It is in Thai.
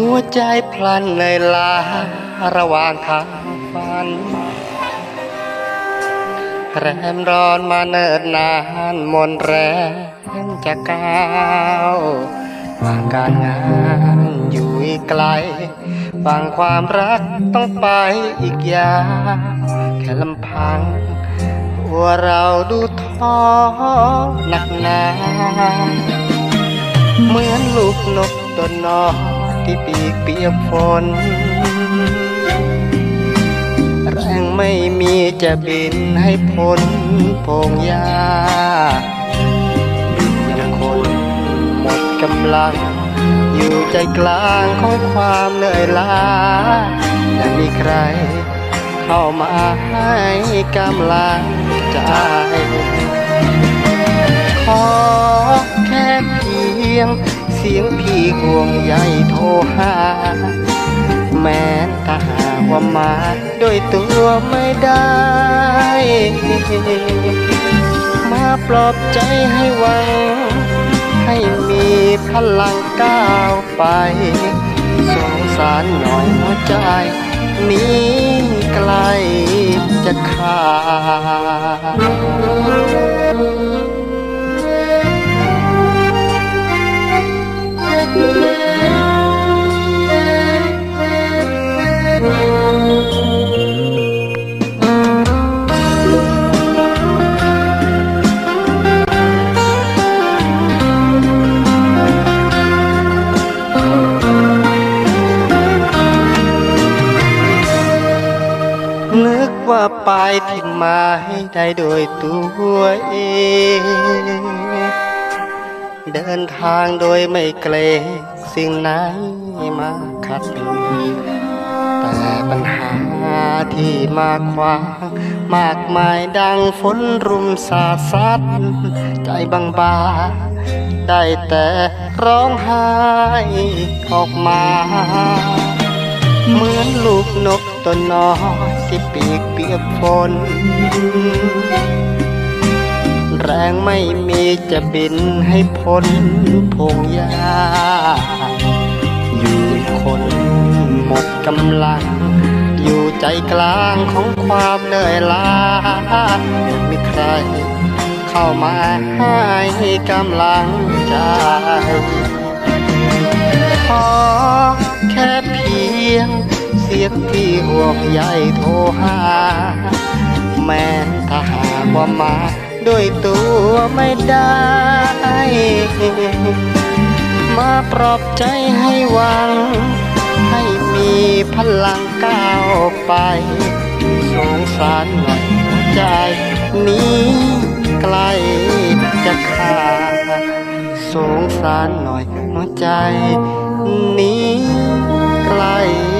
ัวใจพลันเลยลาระหว่างทางฝันแรมร้อนมาเนิดนานมนแรงจะก้าววางการงานอยู่ไกลวางความรักต้องไปอีกยาวแค่ลำพังตัวเราดูท้อหนักหนา เหมือนลูกนกตัวน้อก ที่ปีกเปียกฝน แรงไม่มีจะบินให้พ้นพงหญ้ายังคนหมดกำลัง อยู่ใจกลางของความเหนื่อยล้าและมีใครเข้ามาให้กำลังใจขอแค่เพี ยง เสียงพี่ห่วงใยโทรหา แม้นถ้าหาว่ามาด้วยตัวไม่ได้ มาปลอบใจให้หวัง ให้มีพลังก้าวไปสงสารหน่อยหัวใจหนี้ไกลจะขาด นึกว่าไปที่มาให้ได้โดยตัวเอง เดินทางโดยไม่เกรงสิ่งไหนมาขัดแต่ปัญหาที่มาขวางมากมายดังฝนรุมสาดซัดใจบางบาได้แต่ร้องไห้ออกมา เหมือนลูกนกตัวน้อยที่ปีกเปียกฝน แรงไม่มีจะบินให้พ้นพงหญ้าอยู่คนหมดกำลัง อยู่ใจกลางของความเหนื่อยล้าไม่มีใครเข้ามาให้กำลังใจขอ ยง เสียงที่ห่วงใยโทรหา แม้ถ้าหากว่ามาด้วยตัวไม่ได้ มาปลอบใจให้หวัง ให้มีพลังก้าวไปสงสารหน่อยหัวใจนี้ไกลจะขาดสงสารหน่อยหัวใจนี้ ไกล